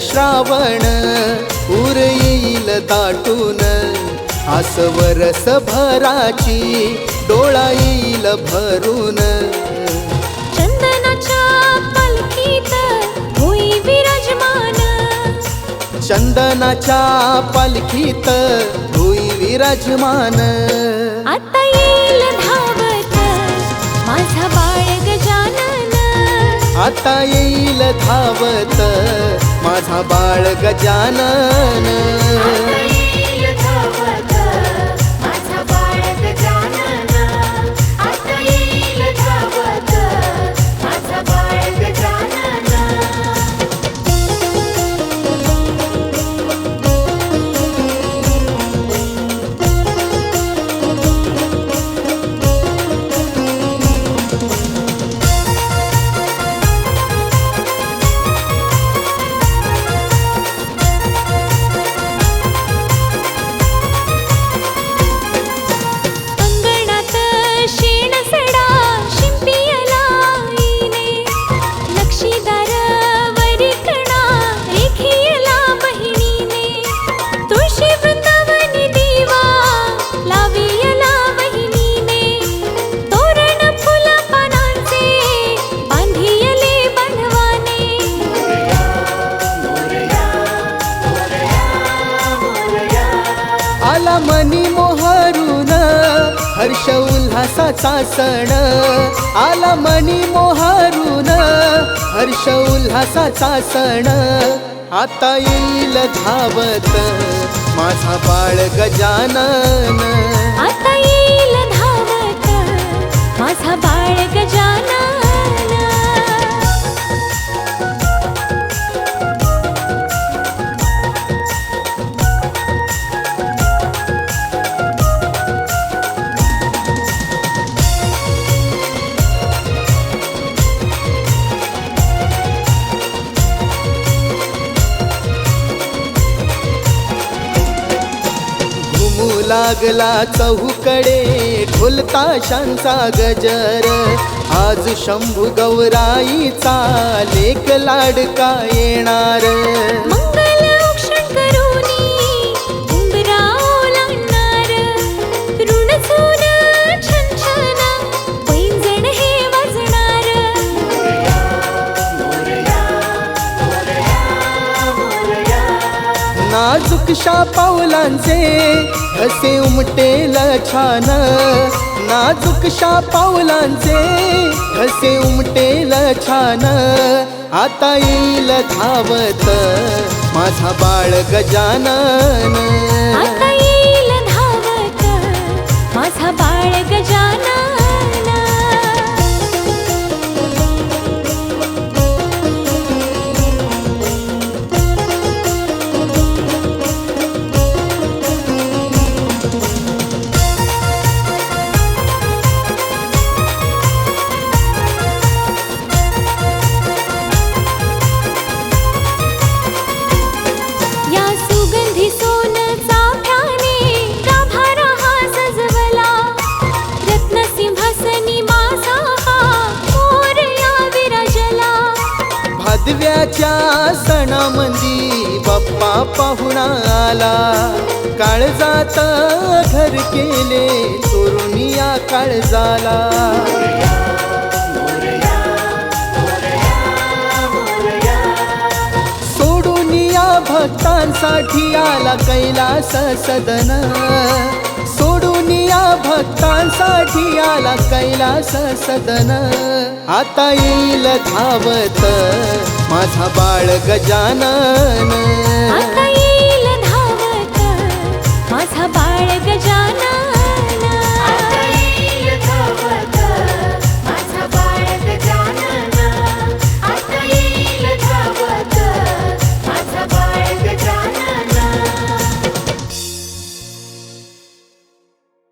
श्रावण पूर येईल दाटून. आसवरस भराची डोळा येईल भरून. चंदनाच्या पालखीत होई विराजमान. चंदनाच्या पालखीत होई विराजमान. आता येईल धावत माझा बाळ गजानन. मनी मोहरून हर्ष उल्हासाचा सण. आला मनी मोहरून हर्ष उल्हासाचा सण. आता येईल धावत माझा बाळ गजानन. आता लागला चहूकडे ढोल ताशांचा गजर. आज शंभू गौराईचा लेख लाडका येणार. नाजूकशा पावलांचे असे उमटेल छान. नाजुकशा पावलांचे असे उमटेल छान. आता येईल धावत माझा बाळ गजानन. मंदी बाप्पा पाहुणा आला. काळजात घर केले चोरुनिया काळजाला झाला. भक्तांसाठी आला कैलास सदन. सोडून या भक्तांसाठी आला कैलास सदन. आता येईल धावत माझा बाळ गजानन.